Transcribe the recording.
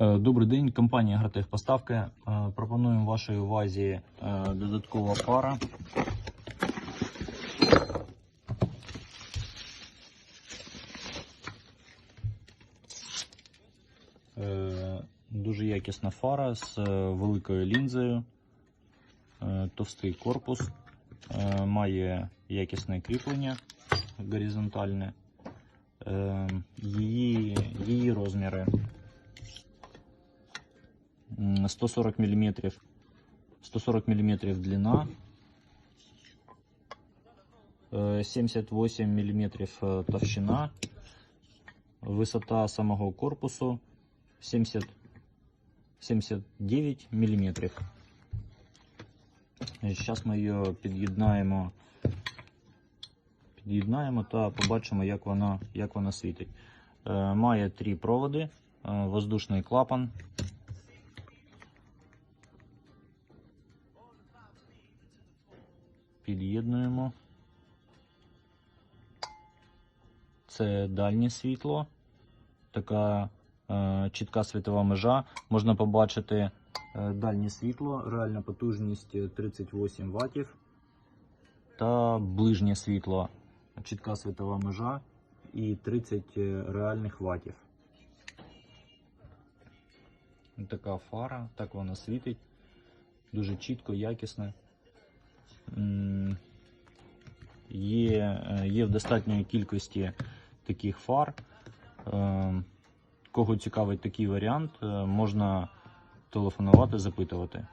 Е, Добрий день, компанія Гратехпоставки. Е, Пропонуємо вашій увазі е, додаткова пара. Дуже якісна фара з великою лінзою, товстий корпус, має якісне кріплення горизонтальне. Її 140 мм 140 мм длина. Э, 78 мм товщина высота самого корпусу 70 79 мм зараз ми її під'єднаємо під'єднаємо та побачимо як вона, як вона світить Е, має три проводи е, воздушний клапан під'єднуємо. Це дальнє світло, така е, чітка світова межа. Можна побачити е, дальнє світло, реальна потужність 38 Вт. Та ближнє світло, чітка світова межа і 30 реальних ватів. Така фара, так вона світить. Дуже чітко, якісно. Є, е, є в достатньої кількості таких фар. Е, Кого цікавить такий варіант, е, можна телефонувати, запитувати.